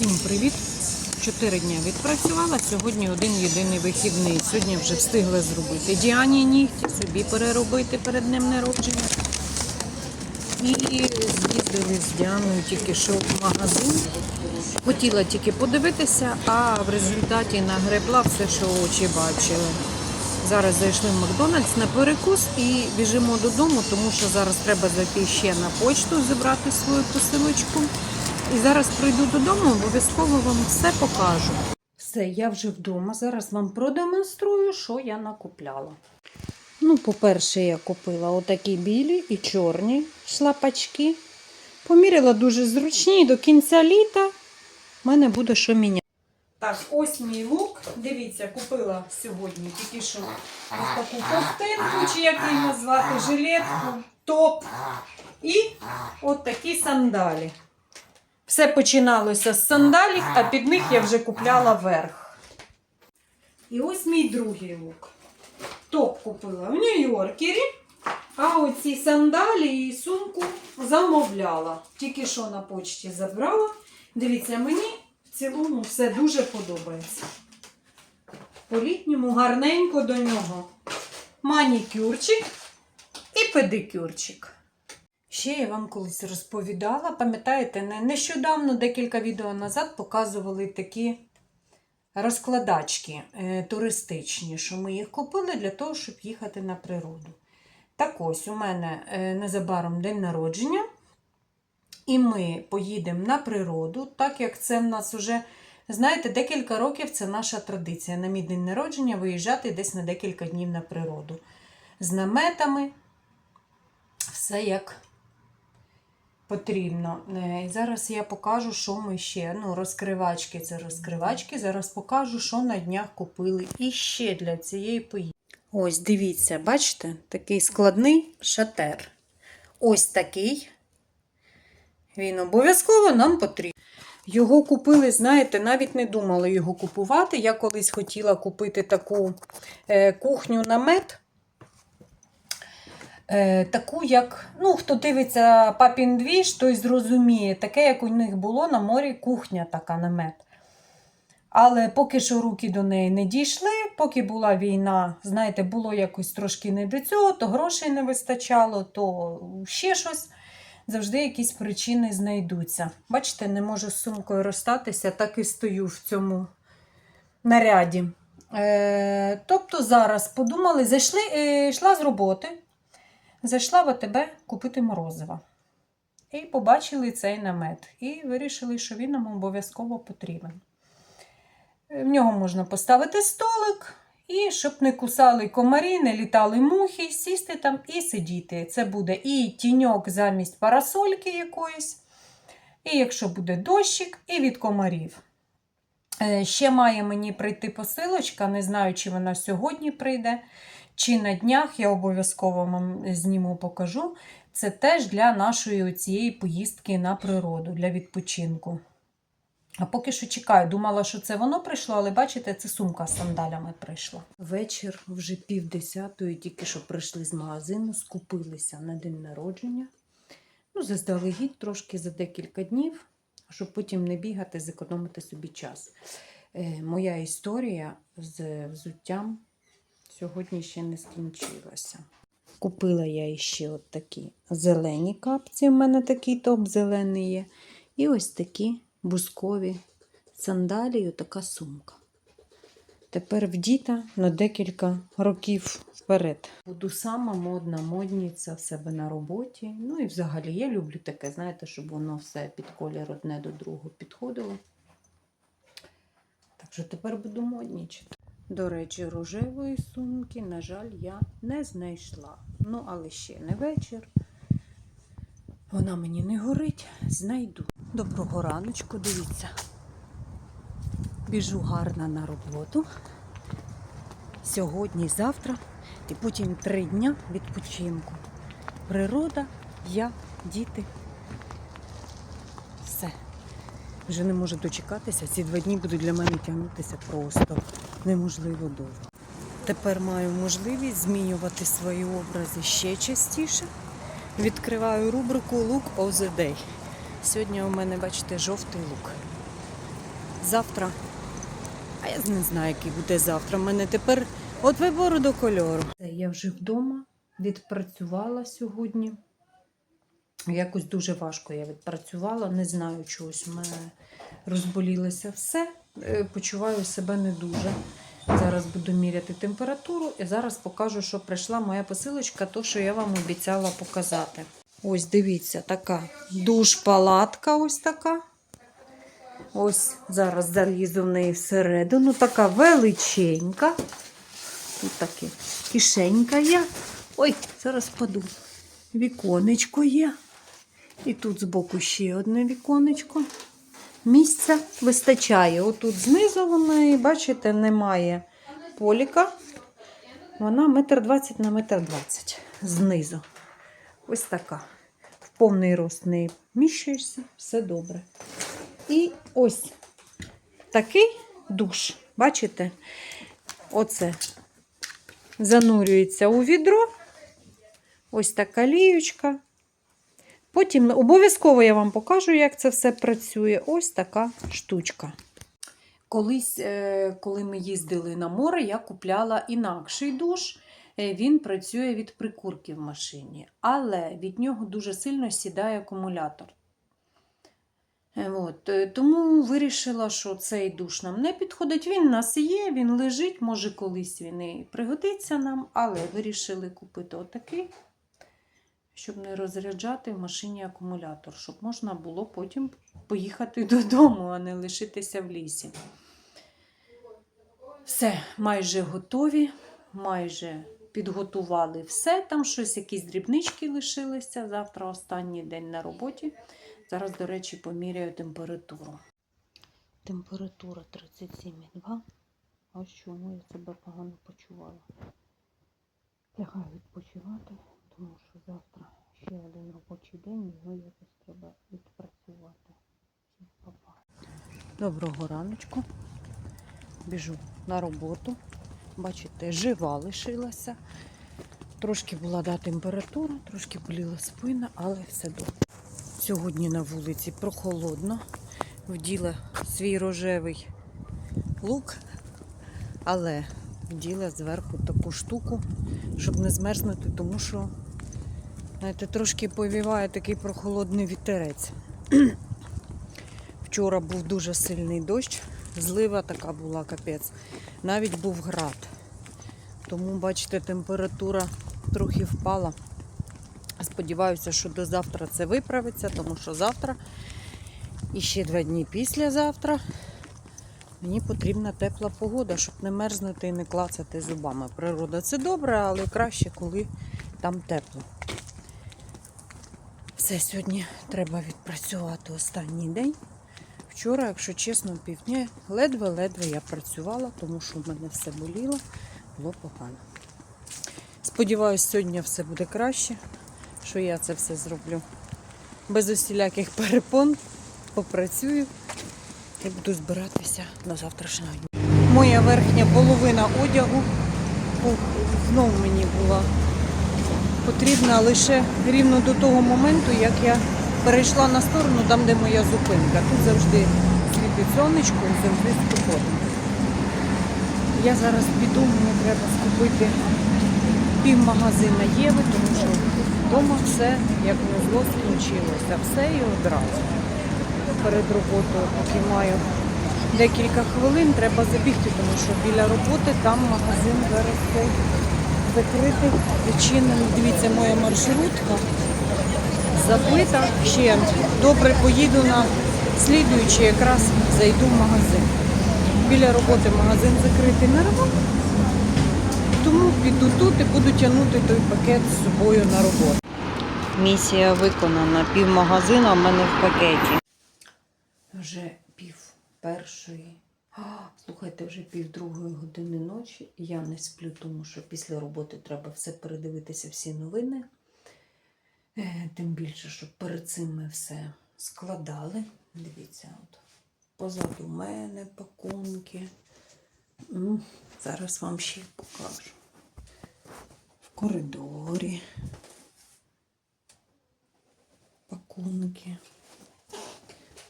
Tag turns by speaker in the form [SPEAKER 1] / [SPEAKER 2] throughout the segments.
[SPEAKER 1] Всім привіт! Чотири дня відпрацювала. Сьогодні один єдиний вихідний. Сьогодні вже встигла зробити Діані нігті, собі переробити перед днем народження. І з'їздили з Діаною тільки що в магазин. Хотіла тільки подивитися, а в результаті нагребла все, що очі бачили. Зараз зайшли в Макдональдс на перекус і біжимо додому, тому що зараз треба зайти ще на почту, забрати свою посилочку. І зараз прийду додому, обов'язково вам все покажу. Все, я вже вдома. Зараз вам продемонструю, що я накупляла. Ну, по-перше, я купила отакі білі і чорні шлапачки. Поміряла дуже зручні до кінця літа в мене буде що міняти. Так, ось мій лук. Дивіться, купила сьогодні тільки що ось таку ковтинку, чи як її назвати, жилетку, топ і от такі сандалі. Все починалося з сандалів, а під них я вже купляла верх. І ось мій другий лук. Топ купила в Нью-Йоркері, а оці сандалі і сумку замовляла. Тільки що на почті забрала. Дивіться, мені в цілому все дуже подобається. По-літньому гарненько до нього. Манікюрчик і педикюрчик. Ще я вам колись розповідала, пам'ятаєте, нещодавно, декілька відео назад показували такі розкладачки е, туристичні, що ми їх купили для того, щоб їхати на природу. Так ось у мене е, незабаром день народження, і ми поїдемо на природу, так як це в нас вже, знаєте, декілька років це наша традиція на мій день народження виїжджати десь на декілька днів на природу. З наметами, все як потрібно. Е, І зараз я покажу, що ми ще. Ну, розкривачки це розкривачки. Зараз покажу, що на днях купили і ще для цієї поїздки. Ось, дивіться, бачите, такий складний шатер. Ось такий. Він обов'язково нам потрібен. Його купили, знаєте, навіть не думала його купувати. Я колись хотіла купити таку е, кухню намет. Е, таку, як, ну, хто дивиться папін двіж, той зрозуміє, таке, як у них було на морі кухня така намет. Але поки що руки до неї не дійшли, поки була війна, знаєте, було якось трошки не до цього, то грошей не вистачало, то ще щось. Завжди якісь причини знайдуться. Бачите, не можу з сумкою розстатися, так і стою в цьому наряді. Е, тобто зараз подумали, зайшли, е, йшла з роботи, зайшла в АТБ купити морозива. І побачили цей намет. І вирішили, що він нам обов'язково потрібен. В нього можна поставити столик, і щоб не кусали комарі, не літали мухи, сісти там і сидіти. Це буде і тіньок замість парасольки якоїсь, і якщо буде дощик, і від комарів. Е, Ще має мені прийти посилочка, не знаю, чи вона сьогодні прийде, чи на днях я обов'язково вам зніму покажу. Це теж для нашої цієї поїздки на природу, для відпочинку. А поки що чекаю, думала, що це воно прийшло, але бачите, це сумка з сандалями прийшла. Вечір вже пів десятої, тільки що прийшли з магазину, скупилися на день народження. Ну, заздалегідь трошки за декілька днів, щоб потім не бігати, зекономити собі час. Е, моя історія з взуттям сьогодні ще не скінчилася. Купила я ще от такі зелені капці. У мене такий топ зелений є. І ось такі бускові сандалі така сумка. Тепер вдіта на декілька років вперед. Буду сама модна модниця в себе на роботі. Ну і взагалі я люблю таке, знаєте, щоб воно все під колір одне до другого підходило. Так що тепер буду моднічити. До речі, рожевої сумки, на жаль, я не знайшла. Ну, але ще не вечір. Вона мені не горить, знайду. Доброго раночку, дивіться. Біжу гарно на роботу. Сьогодні, завтра і потім три дня відпочинку. Природа, я, діти. Все. Вже не можу дочекатися. Ці два дні будуть для мене тягнутися просто неможливо довго. Тепер маю можливість змінювати свої образи ще частіше. Відкриваю рубрику Look of the Day. Сьогодні у мене, бачите, жовтий лук. завтра. А я не знаю, який буде завтра. У мене тепер от вибору до кольору. Я вже вдома відпрацювала сьогодні. Якось дуже важко я відпрацювала, не знаю чогось. У мене розболілося все. Е, Почуваю себе не дуже. Зараз буду міряти температуру і зараз покажу, що прийшла моя посилочка, то, що я вам обіцяла показати. Ось дивіться, така душ-палатка ось така. Ось зараз залізу в неї всередину. Така величенька. Тут таке кишенька є. Ой, зараз паду. Віконечко є. І тут збоку ще одне віконечко. Місця вистачає. Отут знизу вона, і бачите, немає поліка. Вона метр двадцять на метр двадцять знизу. Ось така. В повний рост не вміщуєшся, все добре. І ось такий душ. Бачите? Оце занурюється у відро. Ось така ліючка. Потім обов'язково я вам покажу, як це все працює. Ось така штучка. Колись, е, коли ми їздили на море, я купляла інакший душ. Е, Він працює від прикурки в машині, але від нього дуже сильно сідає акумулятор. Е, От, тому вирішила, що цей душ нам не підходить. Він у нас є, він лежить, може колись він і пригодиться нам, але вирішили купити отакий, щоб не розряджати в машині акумулятор, щоб можна було потім поїхати додому, а не лишитися в лісі. Все, майже готові, майже підготували все. Там щось, якісь дрібнички лишилися. Завтра останній день на роботі. Зараз, до речі, поміряю температуру. Температура 37,2. Ось чому я себе погано почувала. Лягаю відпочивати, тому що завтра ще один робочий день, його якось треба відпрацювати. Доброго раночку. Біжу на роботу. Бачите, жива лишилася. Трошки була да, температура, трошки боліла спина, але все добре. Сьогодні на вулиці прохолодно. Вділа свій рожевий лук, але вділа зверху таку штуку, щоб не змерзнути, тому що, знаєте, трошки повіває такий прохолодний вітерець. Вчора був дуже сильний дощ, злива така була капець. Навіть був град. Тому, бачите, температура трохи впала. Сподіваюся, що до завтра це виправиться, тому що завтра і ще два дні післязавтра мені потрібна тепла погода, щоб не мерзнути і не клацати зубами. Природа це добре, але краще, коли там тепло. Все, сьогодні треба відпрацювати останній день. Вчора, якщо чесно, півдня ледве-ледве я працювала, тому що в мене все боліло, було погано. Сподіваюсь, сьогодні все буде краще, що я це все зроблю. Без усіляких перепон попрацюю і буду збиратися на завтрашнього дня. Моя верхня половина одягу знову мені була потрібна лише рівно до того моменту, як я перейшла на сторону там, де моя зупинка. Тут завжди світить сонечко і завжди спокійно. Я зараз піду, мені треба скупити пів магазина Єви, тому що вдома все, як на зло, скінчилося. Все і одразу. Перед роботою, поки маю декілька хвилин, треба забігти, тому що біля роботи там магазин зараз закритий, відчинений. Дивіться, моя маршрутка забита. Ще добре поїду на слідуючий, якраз зайду в магазин. Біля роботи магазин закритий на ремонт. Тому піду тут і буду тягнути той пакет з собою на роботу. Місія виконана. Пів магазину, в мене в пакеті. Вже пів першої. Слухайте, вже пів другої години ночі. Я не сплю, тому що після роботи треба все передивитися, всі новини. Е, Тим більше, що перед цим ми все складали. Дивіться, от позаду мене пакунки. Зараз вам ще покажу. В коридорі. Пакунки.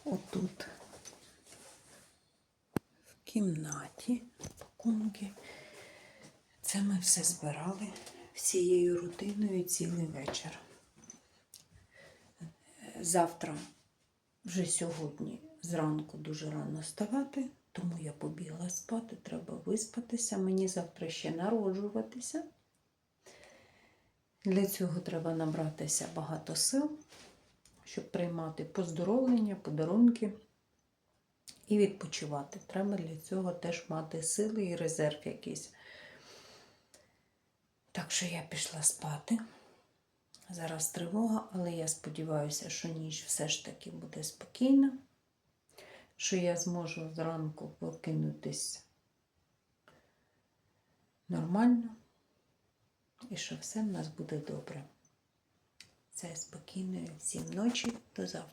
[SPEAKER 1] Отут. Кімнаті пакунки. Це ми все збирали всією рутиною цілий вечір. Завтра, вже сьогодні, зранку дуже рано вставати, тому я побігла спати, треба виспатися. Мені завтра ще народжуватися. Для цього треба набратися багато сил, щоб приймати поздоровлення, подарунки і відпочивати. Треба для цього теж мати сили і резерв якийсь. Так що я пішла спати. Зараз тривога, але я сподіваюся, що ніч все ж таки буде спокійна, що я зможу зранку прокинутись нормально і що все в нас буде добре. Це спокійної всім ночі до завтра.